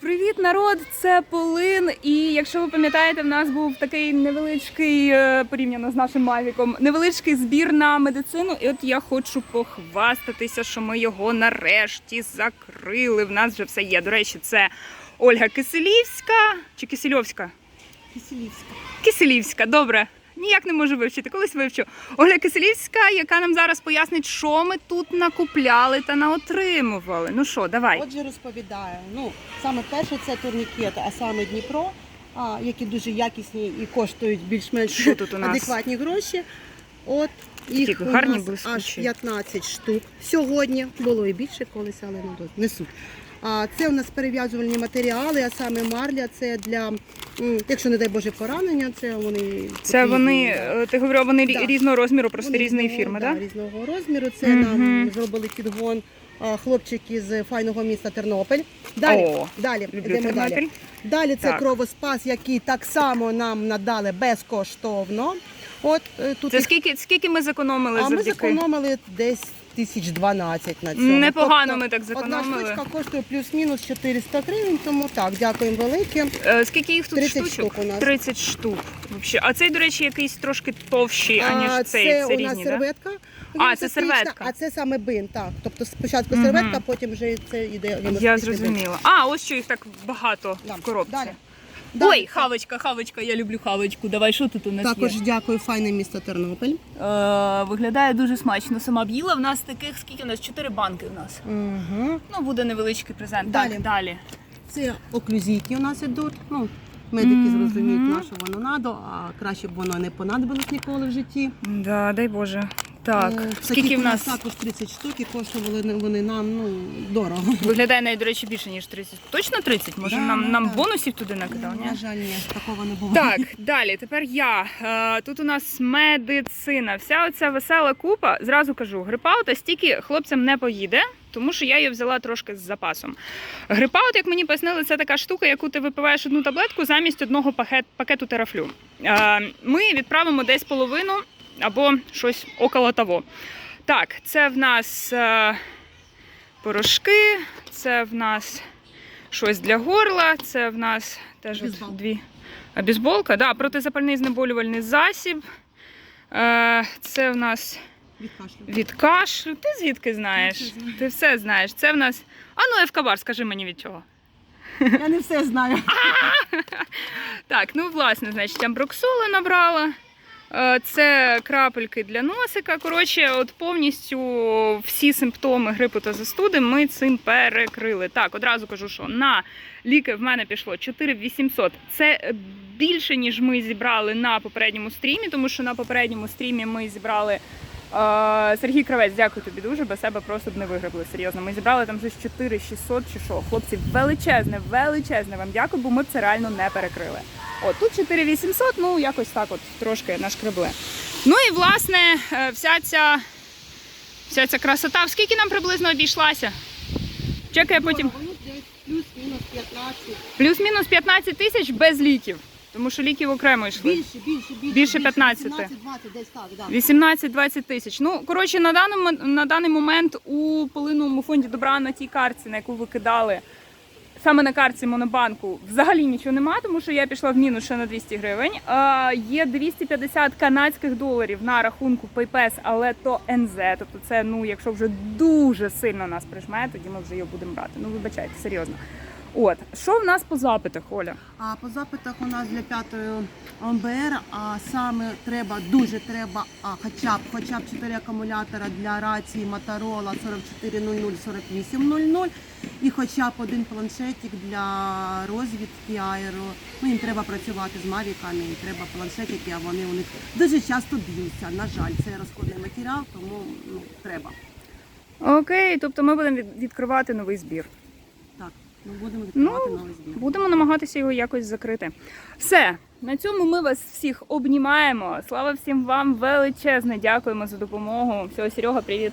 Привіт, народ! Це Полин. І якщо ви пам'ятаєте, в нас був такий невеличкий е, порівняно з нашим Мавіком, невеличкий збір на медицину. І от я хочу похвастатися, що ми його нарешті закрили. В нас вже все є. До речі, це Ольга Киселівська чи Кисельовська? Киселівська. Киселівська, добре. Ніяк не можу вивчити, колись вивчу. Оля Киселівська, яка нам зараз пояснить, що ми тут накупляли та наотримували. Ну що, давай. Отже, розповідаю. Ну, саме перше це турнікети, а саме Дніпро, а, які дуже якісні і коштують більш-менш Що тут у нас? адекватні гроші. От їх Такі у гарні, нас аж блискучі. 15 штук. Сьогодні було і більше колись, але до- не суть. А це у нас перев'язувальні матеріали, а саме марля це для, м, якщо не дай Боже, поранення, це вони Це потрібні, вони, да. е, ти говорила, вони рі- Да. різного розміру, просто Вони різної різного, фірми, да, так? різного розміру. Це Мгм. нам зробили підгон а, хлопчики з файного міста Тернопіль. Далі, О, далі, Люблю йдемо далі. Тернопіль. Далі це Так. кровоспас, який так само нам надали безкоштовно. От е, тут Це їх- скільки, скільки ми зекономили а ми завдяки? зекономили десь тисяч 12 на цьому. Непогано Тобто ми так Одна зекономили. штучка коштує плюс-мінус 400 гривень, тому так, дякуємо велике. Е, Скільки їх тут 30 штучок? штук у нас. 30 штук. Вообще. А цей, до речі, якийсь трошки товщий, аніж А, цей. Це, Це у нас різні, да? серветка. А, це серветка. А це саме бин, так. Тобто спочатку Мгм. серветка, потім вже це йде Я зрозуміла. А, ось що їх так багато Да. в коробці. Далі. Ой, хавочка, хавочка, я люблю хавочку. Давай, що тут у нас Також є? дякую, файне місто Тернопіль. Е, виглядає дуже смачно. Сама б їла. В нас таких, скільки у нас? Чотири банки у нас. Угу. Ну, буде невеличкий презент. Далі. Так, далі. Це оклюзійки у нас ідуть. Ну, медики зрозуміють, на що воно надо, а краще б воно не понадобилось ніколи в житті. Да, дай Боже. Так, Е, скільки в нас? також 30 штук і коштували вони- вони нам ну, дорого. Виглядає навіть, до речі, більше, ніж 30. Точно 30? Може, Да, нам, нам да. бонусів туди накидав, ні? На жаль, ні, такого не було. Так, далі. Тепер я. Е, Тут у нас медицина. Вся оця весела купа. Зразу кажу, грипаута стільки хлопцям не поїде, тому що я її взяла трошки з запасом. Грипаут, як мені пояснили, це така штука, яку ти випиваєш одну таблетку замість одного пакет, пакету терафлю. Е, Ми відправимо десь половину або щось около того. Так, це в нас е, порошки, це в нас щось для горла, це в нас теж от дві. А, Бізболка, да, протизапальний знеболювальний засіб. Е, Це в нас Від кашлю. від кашлю. Ти звідки знаєш? Я все знаю. Ти все знаєш. Це в нас. А ну, Евкабар, скажи мені від чого. Я не все знаю. Так, ну власне, значить, амброксоли набрала. Е, Це крапельки для носика. Коротше, от повністю всі симптоми грипу та застуди ми цим перекрили. Так, одразу кажу, що на ліки в мене пішло 4800. Це більше, ніж ми зібрали на попередньому стрімі, тому що на попередньому стрімі ми зібрали. Сергій Кравець, дякую тобі дуже, без себе просто б не виграбли. Серйозно. Ми зібрали там щось 4600 чи що. Хлопці, величезне, величезне вам дякую, бо ми б це реально не перекрили. От тут 4800, ну якось так от трошки нашкребли. Ну і власне е, вся ця, вся ця красота, в скільки нам приблизно обійшлася? Чекай, потім Воно десь плюс-мінус 15. плюс-мінус 15 тисяч без ліків, тому що ліків окремо йшли. Більше, більше, більше. Більше 15. 18-20, десь так, да. 18-20 тисяч. Ну, коротше, на даний, на даний момент у полиновому фонді добра на тій карці, на яку ви кидали, саме на карці Монобанку, взагалі нічого нема, тому що я пішла в мінус ще на 200 гривень. А, є 250 канадських доларів на рахунку PayPass, але то НЗ. Тобто це, ну, якщо вже дуже сильно нас прижме, тоді ми вже його будемо брати. Ну, вибачайте, серйозно. От, що в нас по запитах, Оля? А по запитах у нас для п'ятої ОМБР, а саме треба, дуже треба, а хоча б хоча б 4 акумулятора для рації Motorola 4400 4800 і хоча б один планшетик для розвідки аеро. Ну їм треба працювати з мавіками, їм треба планшетики, а вони у них дуже часто б'ються. На жаль, це розходний матеріал, тому ну треба. Окей, тобто ми будемо відкривати новий збір. Ми будемо відкривати Ну, збір. Будемо намагатися його якось закрити. Все, на цьому ми вас всіх обнімаємо. Слава всім вам величезне. Дякуємо за допомогу. Всього, Серега, привіт.